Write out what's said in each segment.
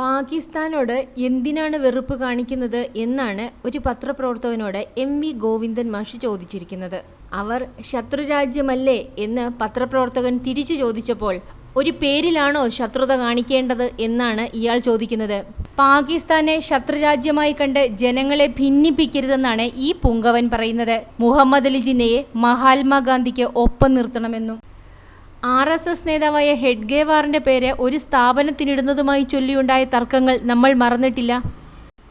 പാകിസ്ഥാനോട് എന്തിനാണ് വെറുപ്പ് കാണിക്കുന്നത് എന്നാണ് ഒരു പത്രപ്രവർത്തകനോട് എം വി ഗോവിന്ദൻ മാഷി ചോദിച്ചിരിക്കുന്നത്. അവർ ശത്രുരാജ്യമല്ലേ എന്ന് പത്രപ്രവർത്തകൻ തിരിച്ചു ചോദിച്ചപ്പോൾ ഒരു പേരിലാണോ ശത്രുത കാണിക്കേണ്ടത് എന്നാണ് ഇയാൾ ചോദിക്കുന്നത്. പാകിസ്ഥാനെ ശത്രുരാജ്യമായി കണ്ട് ജനങ്ങളെ ഭിന്നിപ്പിക്കരുതെന്നാണ് ഈ പുങ്കവൻ പറയുന്നത്. മുഹമ്മദ് അലി ജിന്നയെ മഹാത്മാഗാന്ധിക്ക് ഒപ്പം നിർത്തണമെന്നും ആർ എസ് എസ് നേതാവായ ഹെഡ്ഗേവാറിന്റെ പേര് ഒരു സ്ഥാപനത്തിനിടുന്നതുമായി ചൊല്ലിയുണ്ടായ തർക്കങ്ങൾ നമ്മൾ മറന്നിട്ടില്ല.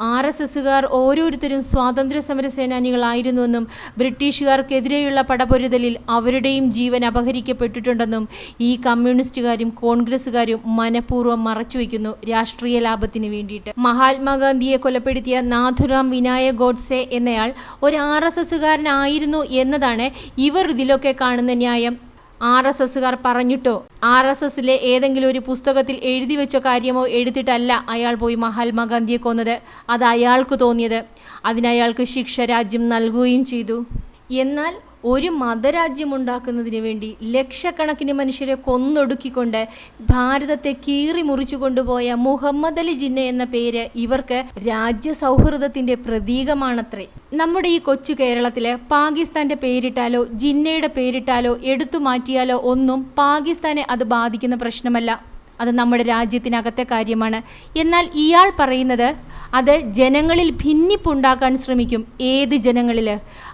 ആർ എസ് എസുകാർ ഓരോരുത്തരും സ്വാതന്ത്ര്യ സമര സേനാനികളായിരുന്നുവെന്നും ബ്രിട്ടീഷുകാർക്കെതിരെയുള്ള പടപൊരുതലിൽ അവരുടെയും ജീവൻ അപഹരിക്കപ്പെട്ടിട്ടുണ്ടെന്നും ഈ കമ്മ്യൂണിസ്റ്റുകാരും കോൺഗ്രസുകാരും മനഃപൂർവം മറച്ചുവെക്കുന്നു രാഷ്ട്രീയ ലാഭത്തിന് വേണ്ടിയിട്ട്. മഹാത്മാഗാന്ധിയെ കൊലപ്പെടുത്തിയ നാഥുറാം വിനായക് ഗോഡ്സെ എന്നയാൾ ഒരു ആർ എസ് എസുകാരനായിരുന്നു എന്നതാണ് ഇവർ ഇതിലൊക്കെ കാണുന്ന ന്യായം. ആർ എസ് എസുകാർ പറഞ്ഞിട്ടോ? ആർ എസ് എസിലെ ഏതെങ്കിലും ഒരു പുസ്തകത്തിൽ എഴുതി വെച്ച കാര്യമോ എഴുതിയിട്ടല്ല അയാൾ പോയി മഹാത്മാഗാന്ധിയെ കൊന്നത്. അത് അയാൾക്ക് തോന്നിയത്. അതിനയാൾക്ക് ശിക്ഷ രാജ്യം നൽകുകയും ചെയ്തു. എന്നാൽ ഒരു മതരാജ്യം ഉണ്ടാക്കുന്നതിന് വേണ്ടി ലക്ഷക്കണക്കിന് മനുഷ്യരെ കൊന്നൊടുക്കിക്കൊണ്ട് ഭാരതത്തെ കീറി മുറിച്ചു കൊണ്ടുപോയ മുഹമ്മദ് അലി ജിന്ന എന്ന പേര് ഇവർക്ക് രാജ്യ സൗഹൃദത്തിന്റെ പ്രതീകമാണത്രേ. നമ്മുടെ ഈ കൊച്ചു കേരളത്തിൽ പാകിസ്ഥാന്റെ പേരിട്ടാലോ ജിന്നയുടെ പേരിട്ടാലോ എടുത്തു മാറ്റിയാലോ ഒന്നും പാകിസ്ഥാനെ അത് ബാധിക്കുന്ന പ്രശ്നമല്ല. അത് നമ്മുടെ രാജ്യത്തിനകത്തെ കാര്യമാണ്. എന്നാൽ ഇയാൾ പറയുന്നത് അത് ജനങ്ങളിൽ ഭിന്നിപ്പുണ്ടാക്കാൻ ശ്രമിക്കും ഏത് ജനങ്ങളിൽ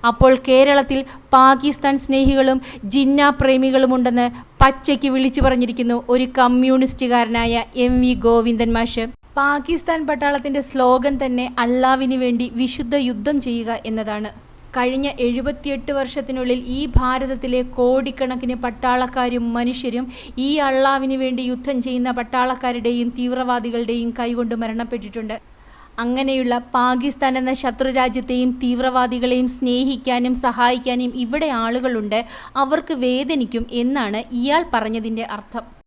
അപ്പോൾ കേരളത്തിൽ പാകിസ്ഥാൻ സ്നേഹികളും ജിന്ന പ്രേമികളുമുണ്ടെന്ന് പച്ചയ്ക്ക് വിളിച്ചു പറഞ്ഞിരിക്കുന്നു ഒരു കമ്മ്യൂണിസ്റ്റുകാരനായ എം വി ഗോവിന്ദൻ മാഷ്. പാകിസ്ഥാൻ പട്ടാളത്തിന്റെ സ്ലോഗൻ തന്നെ അള്ളാവിന് വേണ്ടി വിശുദ്ധ യുദ്ധം ചെയ്യുക എന്നതാണ്. കഴിഞ്ഞ എഴുപത്തിയെട്ട് വർഷത്തിനുള്ളിൽ ഈ ഭാരതത്തിലെ കോടിക്കണക്കിന് പട്ടാളക്കാരും മനുഷ്യരും ഈ അള്ളാവിന് വേണ്ടി യുദ്ധം ചെയ്യുന്ന പട്ടാളക്കാരുടെയും തീവ്രവാദികളുടെയും കൈകൊണ്ട് മരണപ്പെട്ടിട്ടുണ്ട്. അങ്ങനെയുള്ള പാകിസ്ഥാൻ എന്ന ശത്രുരാജ്യത്തെയും തീവ്രവാദികളെയും സ്നേഹിക്കാനും സഹായിക്കാനും ഇവിടെ ആളുകളുണ്ട്. അവർക്ക് വേദനിക്കും എന്നാണ് ഇയാൾ പറഞ്ഞതിന്റെ അർത്ഥം.